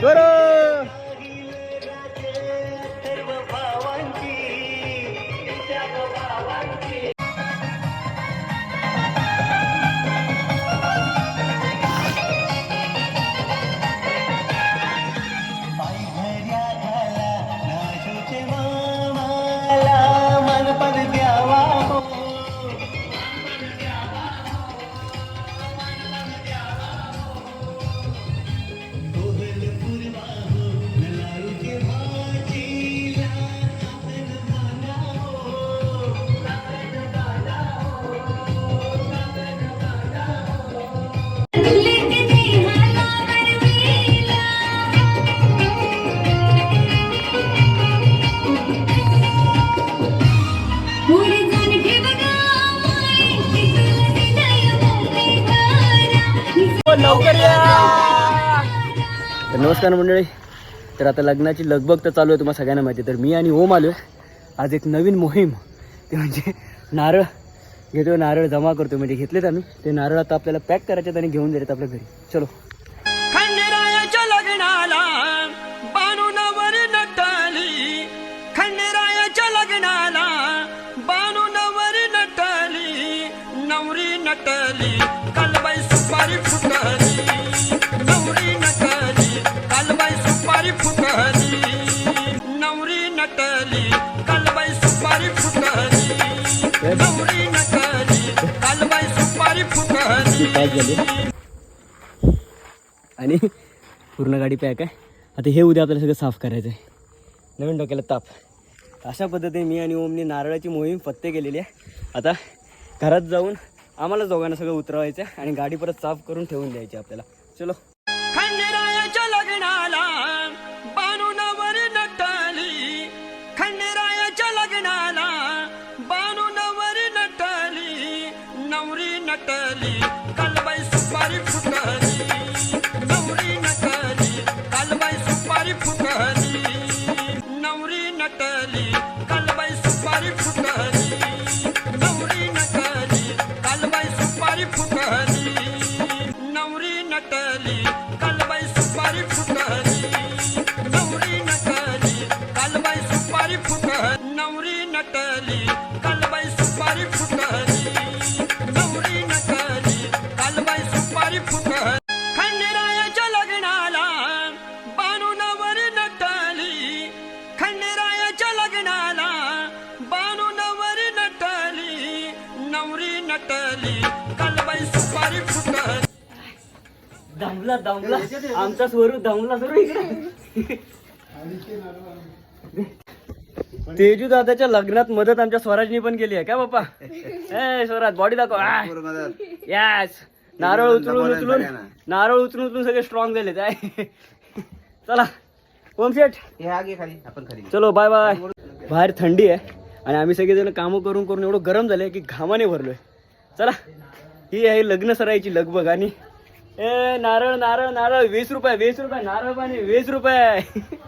¡Duro! तर नमस्कार मंडळी. तर आता लग्नाची लगबग तर चालू आहे तुम्हाला सगळ्यांना माहिती आहे. तर मी आणि ओम आलो आज एक नवीन मोहीम ते म्हणजे नारळ. घेतो नारळ जमा करतो. म्हणजे घेतलेत आम्ही. ते नारळ आता आपल्याला पॅक करायचे आणि घेऊन जायचे आपल्या घरी. चलो. खंडेरायाच्या लग्नाला नटली कालबाई सुपारी फुटली नवरी नटली कालबाई सुपारी फुटली नवरी नटली कालबाई सुपारी फुटली नवरी नटली कालबाई सुपारी फुटली आणि पूर्ण गाडी पॅक आहे. आता हे उद्या आपल्याला सगळं साफ करायचं आहे नवीन डोक्याला ताप. अशा पद्धतीने मी आणि ओमनी नारळाची मोहीम फत्ते केलेली आहे. आता घरात जाऊन आम्हाला दोघांना सगळं उतरवायचं आणि गाडी परत साफ करून ठेवून द्यायची आपल्याला. चलो. खंडेरायाच्या लग्नाला बाणूनवर नटली. खंडेरायाच्या लग्नाला बाणूनवर नटली. नवरी नटली कालबाई सुपारी फुटाली. नवरी नटाली कालबाई सुपारी फुटाली. नवरी नटली कालबाई सुपारी फुटाली. नवरी नटाली नवरी नटली कालबाई सुपारी फुटली. दमला दमला. आमचा स्वरूप दमला इकडे. तेजू दादाच्या लग्नात मदत आमच्या स्वराजनी पण केली आहे का बाप्पा? ए स्वराज बॉडी दाखव. यस नारळ उचलून उचलून नारळ उचलून उचलून सगळे स्ट्रॉंग झाले काय चला. ओम शेठ. हे आगे खाली. आपण खाली. चलो बाय बाय बाहेर थंडी आहे आणि आम्ही सगळेजण कामं करून करून एवढं गरम झालंय की घामाने भरलोय. चला ही आहे लग्न सरायची लगबग आणि ए नारळ नारळ नारळ वीस रुपये वीस रुपये नारळ पाणी वीस रुपये.